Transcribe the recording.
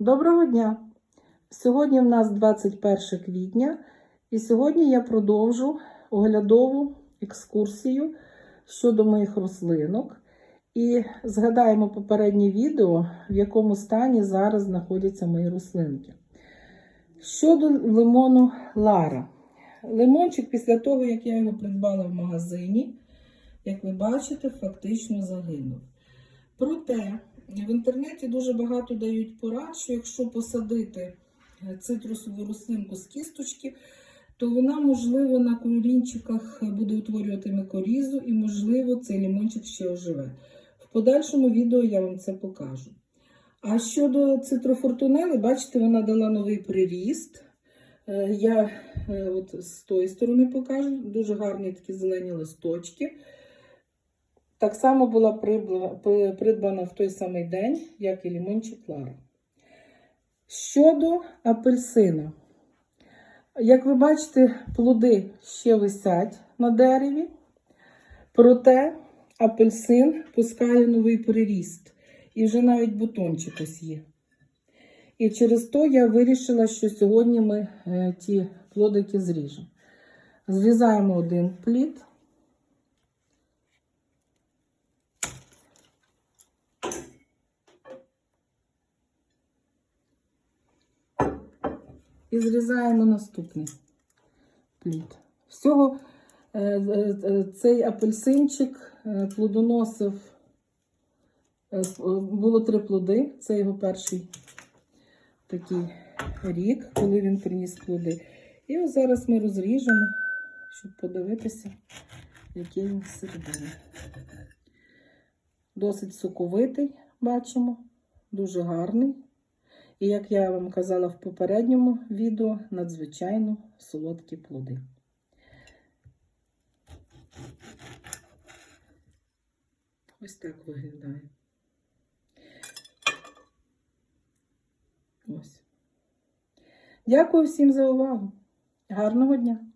Доброго дня! Сьогодні в нас 21 квітня, і сьогодні я продовжу оглядову екскурсію щодо моїх рослинок. І згадаємо попереднє відео, в якому стані зараз знаходяться мої рослинки. Щодо лимону Лара. Лимончик, після того, як я його придбала в магазині, як ви бачите, фактично загинув. Проте в інтернеті дуже багато дають порад, що якщо посадити цитрусову рослинку з кісточки, то вона, можливо, на корінчиках буде утворювати микорізу і, можливо, цей лимончик ще оживе. В подальшому відео я вам це покажу. А щодо цитрофортунели, бачите, вона дала новий приріст. Е, Я е, от з тої сторони покажу. Дуже гарні такі зелені листочки. Так само була придбана в той самий день, як і лімончик Лара. Щодо апельсина. Як ви бачите, плоди ще висять на дереві, проте апельсин пускає новий приріст. І вже навіть бутончик ось є. І через то я вирішила, що сьогодні ми е, ті плодики зріжемо. Зрізаємо один плід. І зрізаємо наступний плід. Всього е, е, е, цей апельсинчик плодоносив, було три плоди. Це його перший такий рік, коли він приніс плоди. І ось зараз ми розріжемо, щоб подивитися, який він всередині. Досить соковитий, бачимо, дуже гарний. І як я вам казала в попередньому відео, надзвичайно солодкі плоди. Ось так виглядає. Ось. Дякую всім за увагу. Гарного дня!